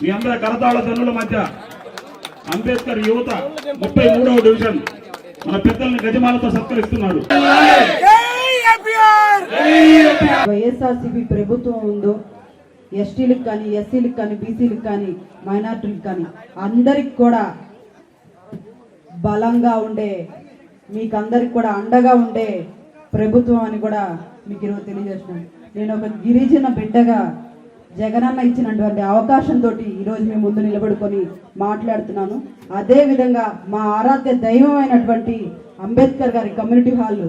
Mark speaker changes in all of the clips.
Speaker 1: మీ అందరి కరతాళ ధనుల మధ్య అంబేద్కర్ యువత ముప్పై మూడవ డివిజన్ మన పెద్దల్ని గజమాలతో సత్కరిస్తున్నాడు.
Speaker 2: వైఎస్ఆర్సీపీ ప్రభుత్వం ఉందో ఎస్టీలకు కానీ ఎస్సీలకు కానీ బీసీలకు కానీ మైనార్టీలకు కానీ అందరికి కూడా బలంగా ఉండే మీకు అందరికి కూడా అండగా ఉండే ప్రభుత్వం అని కూడా మీకు ఈరోజు తెలియజేస్తున్నాను నేను ఒక గిరిజన బిడ్డగా జగనన్న ఇచ్చినటువంటి అవకాశంతో ఈరోజు మేము ముందు నిలబడుకొని మాట్లాడుతున్నాను. అదేవిధంగా మా ఆరాధ్య దైవం అయినటువంటి అంబేద్కర్ గారి కమ్యూనిటీ హాల్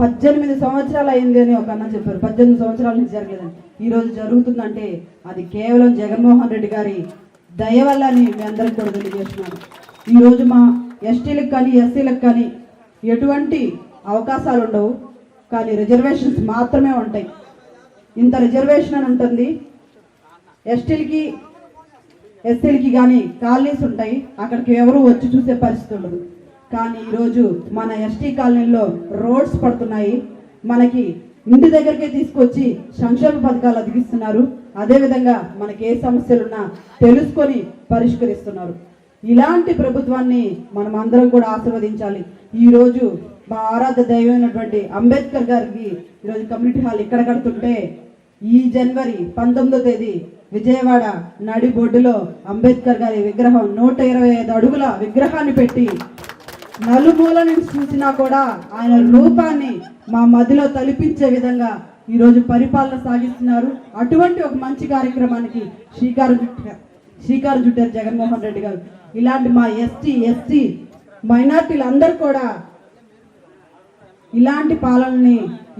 Speaker 2: పద్దెనిమిది సంవత్సరాలు అయింది అని ఒక అన్న చెప్పారు. పద్దెనిమిది సంవత్సరాల నుంచి జరగలేదని. ఈ రోజు జరుగుతుందంటే అది కేవలం జగన్మోహన్ రెడ్డి గారి దయ వల్ల అని మీ అందరికి కూడా తెలియజేస్తున్నాను. ఈరోజు మా ఎస్టీలకు కానీ ఎస్సీలకు కానీ ఎటువంటి అవకాశాలు ఉండవు. కానీ రిజర్వేషన్స్ మాత్రమే ఉంటాయి. ఇంత రిజర్వేషన్ అని ఉంటుంది. ఎస్టీలకి ఎస్సీలకి కానీ కాలనీస్ ఉంటాయి. అక్కడికి ఎవరు వచ్చి చూసే పరిస్థితి ఉండదు. కానీ ఈరోజు మన ఎస్టీ కాలనీలో రోడ్స్ పడుతున్నాయి. మనకి ఇంటి దగ్గరికే తీసుకొచ్చి సంక్షేమ పథకాలు అదిగిస్తున్నారు అదేవిధంగా మనకి ఏ సమస్యలున్నా తెలుసుకొని పరిష్కరిస్తున్నారు. ఇలాంటి ప్రభుత్వాన్ని మనం అందరం కూడా ఆశీర్వదించాలి. ఈ రోజు మా ఆరాధ దైవమైనటువంటి అంబేద్కర్ గారికి ఈరోజు కమ్యూనిటీ హాల్ ఇక్కడ కడుతుంటే ఈ జనవరి పంతొమ్మిదో తేదీ విజయవాడ నడి బొడ్డులో అంబేద్కర్ గారి విగ్రహం నూట ఇరవై ఐదు అడుగుల విగ్రహాన్ని పెట్టి నలుమూల నుంచి చూసినా కూడా ఆయన రూపాన్ని మా మదిలో తలిపించే విధంగా ఈరోజు పరిపాలన సాగిస్తున్నారు. అటువంటి ఒక మంచి కార్యక్రమానికి శ్రీకారం చుట్టారు శ్రీకారం చుట్టారు జగన్మోహన్ రెడ్డి గారు. ఇలాంటి మా ఎస్టీ ఎస్టీ మైనార్టీలందరూ కూడా ఇలాంటి పాలనని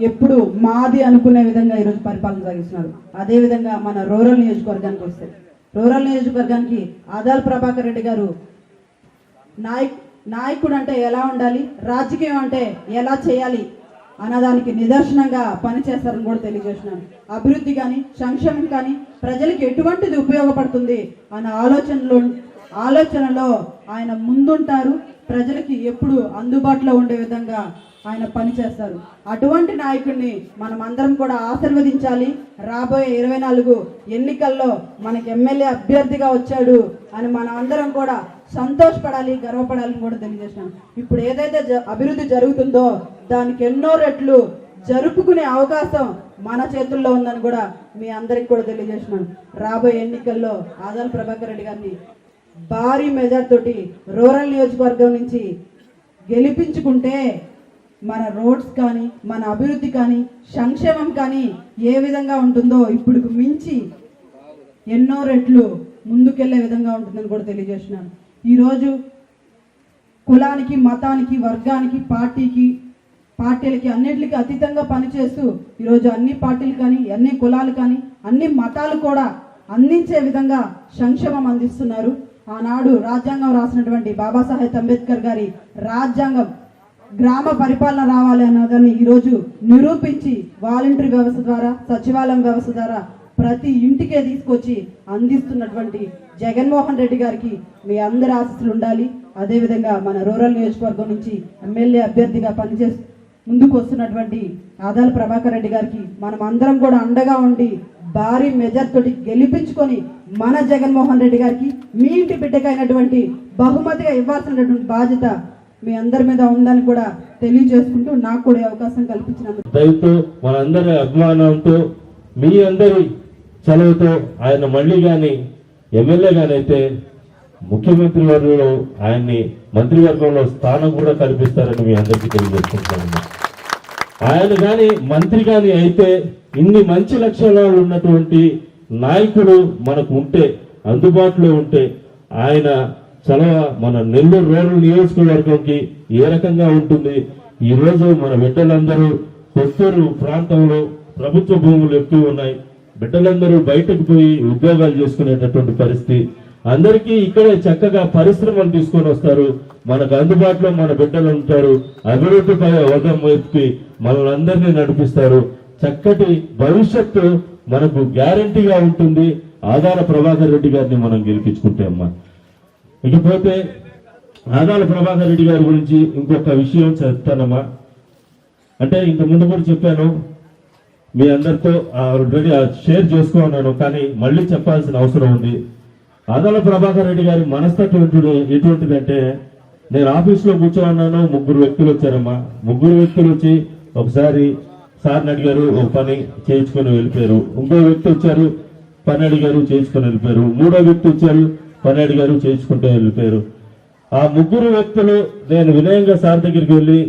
Speaker 2: ఎప్పుడు మాది అనుకునే విధంగా ఈరోజు పరిపాలన సాగిస్తున్నారు. అదే విధంగా మన రూరల్ నియోజకవర్గానికి వస్తే. రూరల్ నియోజకవర్గానికి ఆదాల్ ప్రభాకర్ రెడ్డి గారు నాయక్ నాయకుడు అంటే ఎలా ఉండాలి? రాజకీయం అంటే ఎలా చేయాలి? అన్నదానికి నిదర్శనంగా పనిచేస్తారని కూడా తెలియజేస్తున్నాను. అభివృద్ధి కానీ సంక్షేమం కానీ ప్రజలకు ఎటువంటిది ఉపయోగపడుతుంది అన్న ఆలోచనలో ఆలోచనలో ఆయన ముందుంటారు. ప్రజలకి ఎప్పుడు అందుబాటులో ఉండే విధంగా ఆయన పనిచేస్తారు అటువంటి నాయకుడిని మనం అందరం కూడా ఆశీర్వదించాలి. రాబోయే ఇరవై నాలుగు ఎన్నికల్లో మనకి ఎమ్మెల్యే అభ్యర్థిగా వచ్చాడు అని మనం అందరం కూడా సంతోషపడాలి గర్వపడాలని కూడా తెలియజేసినాం. ఇప్పుడు ఏదైతే జ- అభివృద్ధి జరుగుతుందో దానికి ఎన్నో రెట్లు జరుపుకునే అవకాశం మన చేతుల్లో ఉందని కూడా మీ అందరికి కూడా తెలియజేసినాను రాబోయే ఎన్నికల్లో ఆదాల ప్రభాకర్ రెడ్డి గారిని భారీ మెజార్ తోటి రూరల్ నియోజకవర్గం నుంచి గెలిపించుకుంటే మన రోడ్స్ కానీ మన అభివృద్ధి కానీ సంక్షేమం కానీ ఏ విధంగా ఉంటుందో ఇప్పుడు మించి ఎన్నో రెట్లు ముందుకెళ్ళే విధంగా ఉంటుందని కూడా తెలియజేసినాను ఈరోజు కులానికి మతానికి వర్గానికి పార్టీకి పార్టీలకి అన్నిటికి అతీతంగా పనిచేస్తూ ఈరోజు అన్ని పార్టీలు కానీ అన్ని కులాలు కానీ అన్ని మతాలు కూడా అందించే విధంగా సంక్షేమం అందిస్తున్నారు. ఆనాడు రాజ్యాంగం రాసినటువంటి బాబాసాహెబ్ అంబేద్కర్ గారి రాజ్యాంగం గ్రామ పరిపాలన రావాలి అన్నదాన్ని ఈరోజు నిరూపించి వాలంటరీ వ్యవస్థ ద్వారా సచివాలయం వ్యవస్థ ద్వారా ప్రతి ఇంటికే తీసుకొచ్చి అందిస్తున్నటువంటి జగన్మోహన్ రెడ్డి గారికి మీ అందరి ఆశీస్సులు ఉండాలి. అదేవిధంగా మన రూరల్ నియోజకవర్గం నుంచి ఎమ్మెల్యే అభ్యర్థిగా పనిచే ముందుకు వస్తున్నటువంటి ఆదాల ప్రభాకర్ రెడ్డి గారికి మనం అందరం కూడా అండగా ఉండి భారీ మెజార్ తోటి గెలిపించుకొని మన జగన్మోహన్ రెడ్డి గారికి మీ ఇంటి బిడ్డకైనటువంటి బహుమతిగా ఇవ్వాల్సినటువంటి బాధ్యత మీ అందరి మీద ఉందని కూడా తెలియజేసుకుంటూ నాకు కూడా అవకాశం కల్పించినందుకు
Speaker 3: దయతో మనందరి అభిమానంతో మీ అందరి చలవతో ఆయన మళ్ళీ కానీ ఎమ్మెల్యే గారైతే ముఖ్యమంత్రి వర్గంలో ఆయన్ని మంత్రివర్గంలో స్థానం కూడా కల్పిస్తారని మీ అందరికీ తెలియజేసుకుంటాను ఆయన గాని మంత్రి గాని అయితే ఇన్ని మంచి లక్షణాలు ఉన్నటువంటి నాయకుడు మనకు ఉంటే అందుబాటులో ఉంటే ఆయన చలవ మన నెల్లూరు రూరల్ నియోజకవర్గంకి ఏ రకంగా ఉంటుంది? ఈ రోజు మన బిడ్డలందరూ కొత్తూరు ప్రాంతంలో ప్రభుత్వ భూములు ఎక్కువ ఉన్నాయి. బిడ్డలందరూ బయటకు పోయి ఉద్యోగాలు చేసుకునేటటువంటి పరిస్థితి. అందరికీ ఇక్కడే చక్కగా పరిశ్రమలు తీసుకొని వస్తారు. మనకు అందుబాటులో మన బిడ్డలు ఉంటారు. అభివృద్ధిపై అవగం వైపుకి మనల్ని అందరినీ నడిపిస్తారు. చక్కటి భవిష్యత్తు మనకు గ్యారంటీగా ఉంటుంది. ఆదాల ప్రభాకర్ రెడ్డి గారిని మనం గెలిపించుకుంటే అమ్మా. ఇకపోతే ఆదాల ప్రభాకర్ రెడ్డి గారి గురించి ఇంకొక విషయం చెప్తానమ్మా. అంటే ఇంత ముందు కూడా చెప్పాను. మీ అందరితో ఆల్రెడీ షేర్ చేసుకున్నాను కానీ మళ్ళీ చెప్పాల్సిన అవసరం ఉంది. అదల ప్రభాకర్ రెడ్డి గారి మనస్తత్వం ఎటువంటిదంటే నేను ఆఫీస్లో కూర్చోన్నాను ముగ్గురు వ్యక్తులు వచ్చారమ్మా. ముగ్గురు వ్యక్తులు వచ్చి ఒకసారి సార్ని అడిగారు ఒక పని చేయించుకొని వెళ్ళిపోయారు. ఇంకో వ్యక్తి వచ్చారు పని అడిగారు చేయించుకొని వెళ్ళిపోయారు. మూడో వ్యక్తి వచ్చారు పని అడిగారు చేయించుకుంటూ వెళ్ళిపోయారు. ఆ ముగ్గురు వ్యక్తులు నేను వినయంగా సార్ దగ్గరికి వెళ్ళి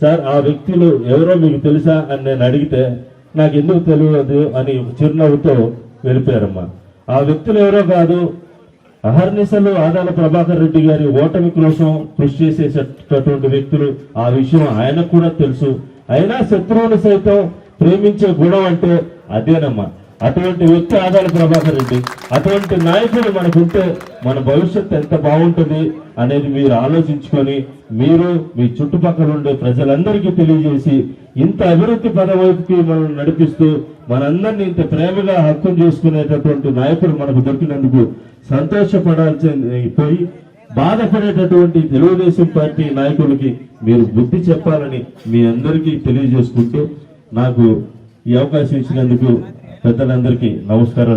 Speaker 3: సార్ ఆ వ్యక్తులు ఎవరో మీకు తెలుసా? అని నేను అడిగితే నాకు ఎందుకు తెలియదు అని చిరునవ్వుతో వెళ్ళిపోయారమ్మా. ఆ వ్యక్తులు ఎవరో కాదు అహర్నిశలు ఆదాల ప్రభాకర్ రెడ్డి గారి ఓటమి కోసం కృషి చేసేటటువంటి వ్యక్తులు. ఆ విషయం ఆయనకు కూడా తెలుసు. అయినా శత్రువుని సైతం ప్రేమించే గుణం అంటే అదేనమ్మా. అటువంటి వ్యక్తి ఆదాల ప్రభాకర్ రెడ్డి అటువంటి నాయకుడు మనకుంటే మన భవిష్యత్తు ఎంత బాగుంటుంది అనేది మీరు ఆలోచించుకొని మీరు మీ చుట్టుపక్కల ఉండే ప్రజలందరికీ తెలియజేసి ఇంత అభివృద్ధి పదవైపుకి మనం నడిపిస్తూ మనందరినీ ఇంత ప్రేమగా హక్కు చేసుకునేటటువంటి నాయకుడు మనకు దొరికినందుకు సంతోషపడాల్సి పోయి బాధపడేటటువంటి తెలుగుదేశం పార్టీ నాయకులకి మీరు బుద్ధి చెప్పాలని మీ అందరికీ తెలియజేసుకుంటూ నాకు ఈ అవకాశం ఇచ్చినందుకు పెద్దలందరికీ నమస్కారం